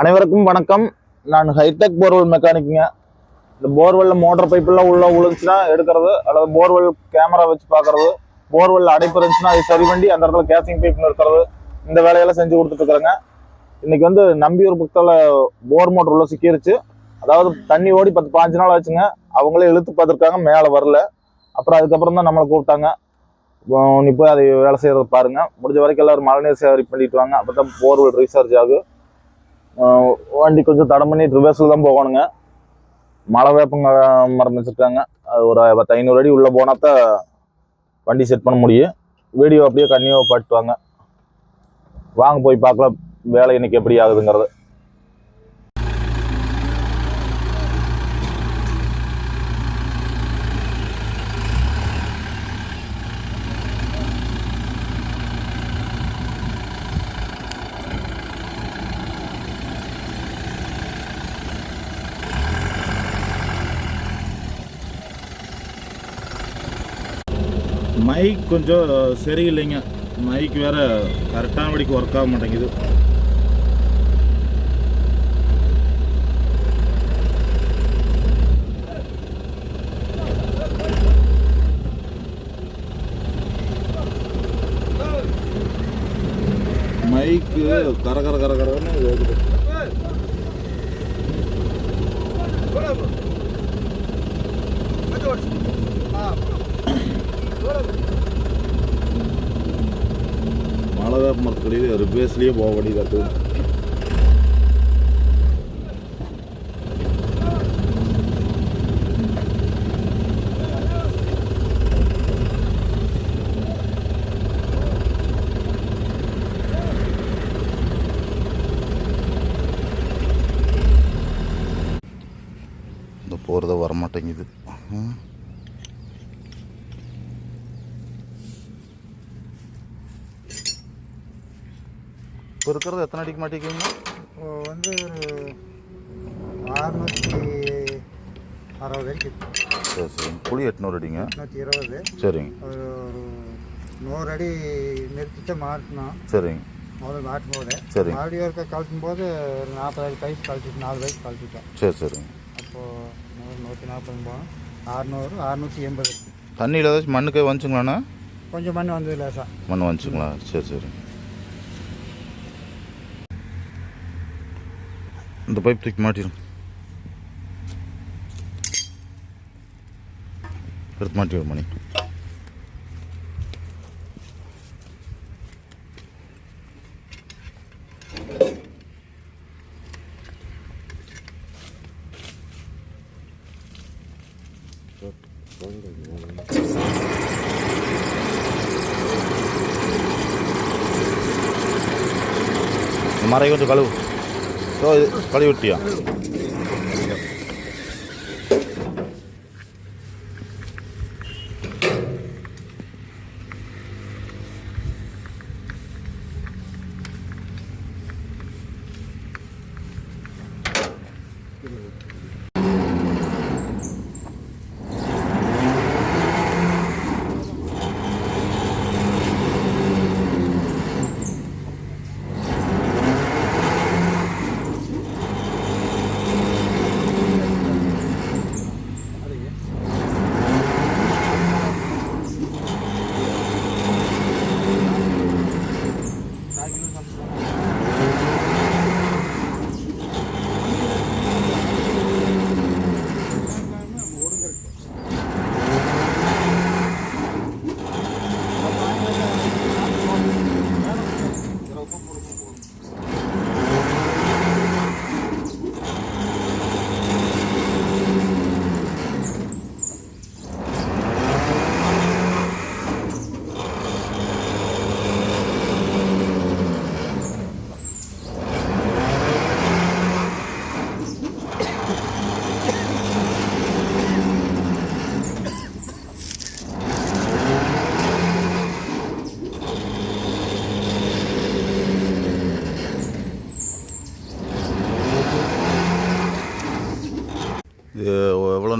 அனைவருக்கும் வணக்கம். நான் ஹைடெக் போர்வெல் மெக்கானிக்குங்க இந்த போர்வெல்ல மோட்டர் பைப்பெல்லாம் உள்ள விழுந்துச்சுன்னா எடுக்கிறது அல்லது போர்வெல் கேமரா வச்சு பார்க்கறது போர்வெல் அடைப்பு இருந்துச்சுன்னா அதை சரி பண்ணி அந்த இடத்துல கேசிங் பைப் இருக்கிறது இந்த வேலையெல்லாம் செஞ்சு கொடுத்துட்டு இன்னைக்கு வந்து நம்பியூர் பக்கத்தில் போர் மோட்டர் உள்ள சிக்கிருச்சு. அதாவது தண்ணி ஓடி பத்து பாஞ்சு நாள் ஆச்சுங்க. அவங்களே இழுத்து பார்த்துருக்காங்க மேலே வரல. அப்புறம் அதுக்கப்புறம் தான் நம்மளை கூப்பிட்டாங்க. உம் நீ போய் அதை வேலை செய்கிறத பாருங்க. முடிஞ்ச வரைக்கும் எல்லோரும் மழைநீர் சேகரிப்பு பண்ணிட்டு வாங்க. அப்போ தான் போர்வெல் ரீசார்ஜ் ஆகும் வண்டி கொஞ்சம் தடம் பண்ணி ரிவர்ஸில் தான் போகணுங்க. மழை வேப்பங்க மரம் வச்சுருக்காங்க அது ஒரு பத்து ஐநூறு அடி உள்ளே போனால் தான் வண்டி செட் பண்ண முடியும். வீடியோ அப்படியே கன்னியூவாக பாட்டுவாங்க வாங்க வாங்க போய் பார்க்கலாம் வேலை இன்னைக்கு எப்படி ஆகுதுங்கிறது. மைக் கொஞ்சம் சரியில்லைங்க மைக் வேற கரெக்டான படிக்கு ஒர்க் ஆக மாட்டேங்குது மைக்கு கர கர கர கரன்னு ஆ மழை வேப்ப ஒரு ரிப்பேஸ்லேயே போக வேண்டியதாக இருக்குது போகிறத வரமாட்டேங்குது. இப்போ இருக்கிறது எத்தனை அடிக்கு மாட்டிக்கிங்க வந்து ஒரு அறுநூற்றி அறுபது வரைக்கும் இருக்கு. சரி சரி. குழி எட்நூறு அடிங்க. நூற்றி இருபது. சரிங்க. ஒரு ஒரு நூறு அடி நிறுத்திட்டு மாட்டணும் சரிங்க. முதல்ல மாட்டும் போது. சரி. மறுபடியும் ஒருக்க கழட்டும் போது ஒரு நாற்பது அடி பைப் கழட்டிட்டு நாலு பைப் கழட்டிட்டோம். சரி சரிங்க. அப்போது நூறு நூற்றி நாற்பது போனோம். அறுநூறு அறுநூற்றி எண்பது. தண்ணியில் ஏதாச்சும் மண்ணுக்கே வந்துச்சுங்களாண்ணா? கொஞ்சம் மண் வந்தது லேசா மண் வந்துச்சுங்களா? சரி சரி இந்த பைப் தூக்கி மாட்டிடும் எடுத்து மாட்டிடும் மணி இந்த மறை கொஞ்சம் കളി കിട്ടിയാ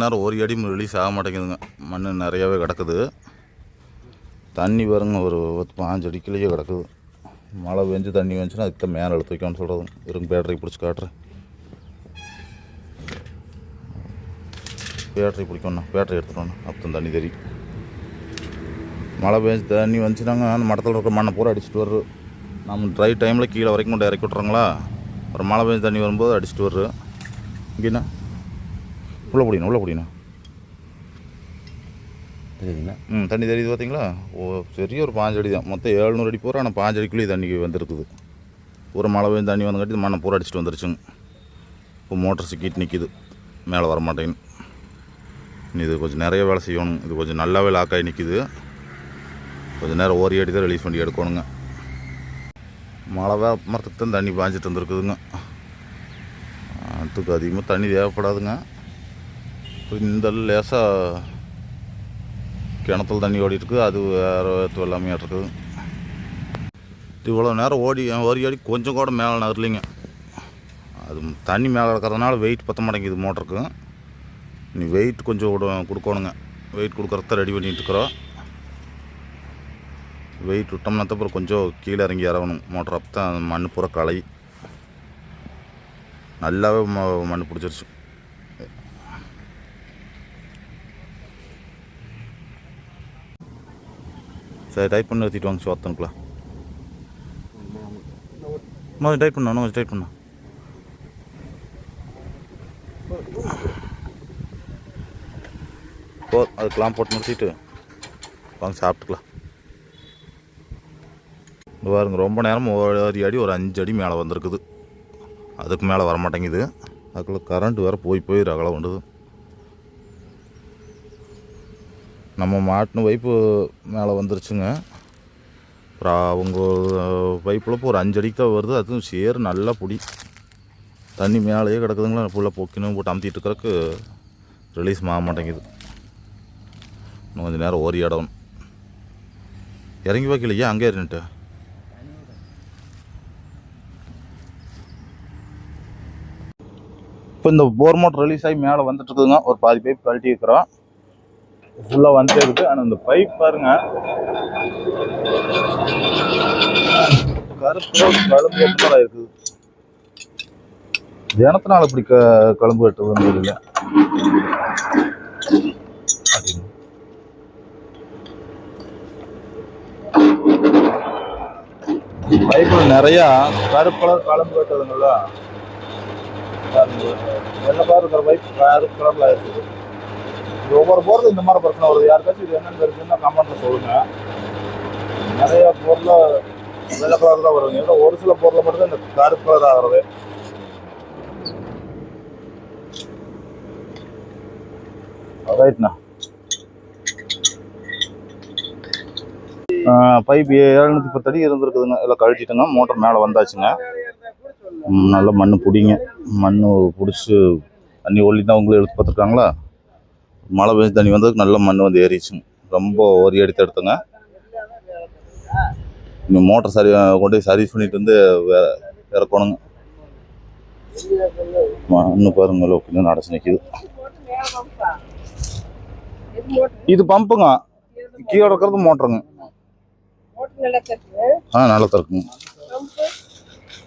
நேரம் ஒரு அடி ரிலீஸ் ஆக மாட்டேங்குதுங்க. மண் நிறையாவே கிடக்குது. தண்ணி பாருங்க ஒரு பத்து பாஞ்சு கிடக்குது. மழை பெஞ்சு தண்ணி வந்துச்சுன்னா அதுக்கு மேலே எடுத்து வைக்கணும்னு சொல்கிறது இருங்க பேட்டரி பிடிச்சி காட்டுறேன். பேட்டரி பிடிக்கணும்ண்ணா பேட்டரி எடுத்துக்கணும் அப்போ தண்ணி தெரியும். மழை பெஞ்சு தண்ணி வந்துச்சுனாங்க அந்த மடத்தில் இருக்க மண்ணை பூரா அடிச்சிட்டு வருது நம்ம ட்ரை டைமில் கீழே வரைக்கும் கொண்டு இறக்கி விட்றாங்களா அப்புறம் மழை பெஞ்சு தண்ணி வரும்போது அடிச்சிட்டு வருது இங்கேண்ணா உள்ளே பிடிக்கணும் உள்ளே பிடிக்கணும். தெரியுதுங்களா ம் தண்ணி தெரியுது பார்த்தீங்களா? ஓ பெரிய ஒரு பாஞ்சு அடி தான். மொத்தம் ஏழ்நூறு அடி பூரா ஆனால் பாஞ்சு அடிக்குள்ளேயே தண்ணி வந்திருக்குது. பூரா மழை பெய்ஞ்சு தண்ணி வந்தங்காட்டி மண்ணை பூரா அடிச்சிட்டு வந்துருச்சுங்க. இப்போ மோட்டர் சிக்கிட்டு நிற்கிது மேலே வர மாட்டேங்குது. இனி இது கொஞ்சம் நிறைய வேலை செய்யணும். இது கொஞ்சம் நல்லாவே லாக்காகி நிற்கிது கொஞ்சம் நேரம் ஓரி அடி தான் ரிலீஸ் பண்ணி எடுக்கணுங்க. மழை வே மரத்துக்கு தான் தண்ணி பாஞ்சிட்டு வந்துருக்குதுங்க. அதுக்கு அதிகமாக தண்ணி தேவைப்படாதுங்க. இப்போ இந்த லேசாக கிணத்துல தண்ணி ஓடிட்டு இருக்குது அது வேறு எல்லாமே இருக்குது இவ்வளோ நேரம் ஓடி ஓடி ஓடி கொஞ்சம் கூட மேலே நகரலைங்க. அது தண்ணி மேலே இருக்கிறதுனால வெயிட் பத்த மாட்டேங்குது மோட்டருக்கு நீ வெயிட் கொஞ்சம் விட- கொடுக்கணுங்க. வெயிட் கொடுக்குறத ரெடி பண்ணிட்டு இருக்கிறோம். வெயிட் விட்டோம்னா தான் அப்புறம் கொஞ்சம் கீழே இறங்கி இறங்கணும். மோட்டர் அப்போ தான் மண் பூரா களை நல்லாவே ம- மண் பிடிச்சிருச்சு. சரி டைப் பண்ணி நிறுத்திட்டு வாங்க சோத்தனுக்குலாம் கொஞ்சம் டைப் பண்ணா கொஞ்சம் டைப் பண்ணா. போ அதுக்கெலாம் போட்டு நிறுத்திட்டு. வாங்க சாப்பிட்டுக்கலாம். இந்த பாருங்க ரொம்ப நேரம் ஒரு அடி ஒரு அஞ்சு அடி மேலே வந்திருக்குது. அதுக்கு மேலே வர மாட்டேங்குது அதுக்குள்ளே கரண்ட் வேறு போய் போய் ரகலை வந்துது நம்ம மாட்டின பைப்பு மேலே வந்துருச்சுங்க. அப்புறம் அவங்க பைப்பில் இப்போ ஒரு அஞ்சடிக்கு தான் வருது. அதுவும் சேர் நல்லா பிடி. தண்ணி மேலேயே கிடக்குதுங்களா? ஃபுல்லாக பொக்கினும் போட்டு அமுத்திட்டு இருக்கிறக்கு ரிலீஸ் ஆக மாட்டேங்குது. இன்னும் கொஞ்சம் நேரம் ஓரி இடம் இறங்கி வைக்கலையா அங்கே இருந்துட்டு இப்போ இந்த போர் மோட்டர் ரிலீஸ் ஆகி மேலே வந்துட்டு இருக்குதுங்க. ஒரு பாதி பைப் கழட்டி இருக்கிறோம் ஃபுல்லாக வந்துட்டே இருக்குது ஆனால் இந்த பைப் பாருங்க. கருப்பு கழும்பு வெட்டுறதா இருக்குது தினத்தினால இப்படி க கழும்பு வெட்டுறதுன்னு தெரியல. பைப்பில் நிறையா கருப்பு கலந்து கட்டுதுங்களா வெட்டுதுங்களா வெள்ளை கலர் பைப் கருப்பு கலரில் இருக்குது. ஒவ்வொரு பொருளும் இந்த மாதிரி பிரச்சனை வருது. யாருக்காச்சும் இது என்னென்னு இருக்குன்னா கமெண்ட்ல சொல்லுங்க. நிறைய பொருள் வெள்ளை கலர் தான் வருங்க ஏதோ ஒரு சில பொருளை மட்டும் இந்த கருப்பு கலர் ஆகிறது ரைட்ண்ணா பைப் ஏழ்நூற்றி பத்து அடி இருந்திருக்குதுங்க. எல்லாம் கழிச்சிட்டுங்க மோட்டர் மேலே வந்தாச்சுங்க. நல்லா நல்ல மண் பிடிங்க. மண் பிடிச்சி தண்ணி ஒல்லி தான் உங்களை எடுத்து பார்த்துருக்காங்களா? மழை பெஞ்சு தண்ணி வந்ததுக்கு நல்ல மண் வந்து ஏறிச்சுங்க ரொம்ப ஒரு எடுத்து எடுத்துங்க. இன்னும் மோட்டர் சரி கொண்டு போய் சர்வீஸ் பண்ணிட்டு வந்து வேற இறக்கணுங்க. இன்னும் பாருங்க கொஞ்சம் நடச்சு நிற்கிது இது பம்புங்க. கீழே இருக்கிறது மோட்டருங்க ஆ நல்லா திறக்குங்க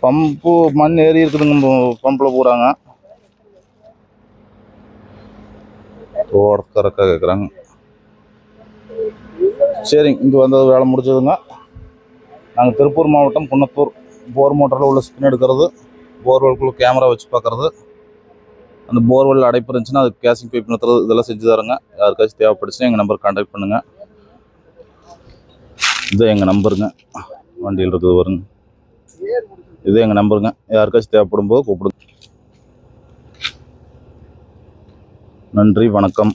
பம்பு மண் ஏறி இருக்குதுங்க பம்பில் போகிறாங்க ஓடக்கறக்கா கேட்குறாங்க சரிங்க இங்கே வந்தது வேலை முடிச்சதுங்க நாங்கள் திருப்பூர் மாவட்டம் குன்னத்தூர் போர் மோட்டரில் உள்ள ஸ்கின் எடுக்கிறது போர்வெல்குள்ளே கேமரா வச்சு பார்க்குறது அந்த போர்வெல் அடைப்பு இருந்துச்சுன்னா அதுக்கு கேசிங் பைப் நிறுத்துறது இதெல்லாம் செஞ்சு தரோங்க. யாருக்காச்சும் தேவைப்படுச்சுன்னா எங்கள் நம்பர் கான்டாக்ட் பண்ணுங்கள் இதுதான் எங்கள் நம்பருங்க வண்டியில் இருக்குது வருங்க இதே எங்கள் நம்பருங்க யாருக்காச்சும் தேவைப்படும் போது கூப்பிடுங்க. நன்றி வணக்கம்.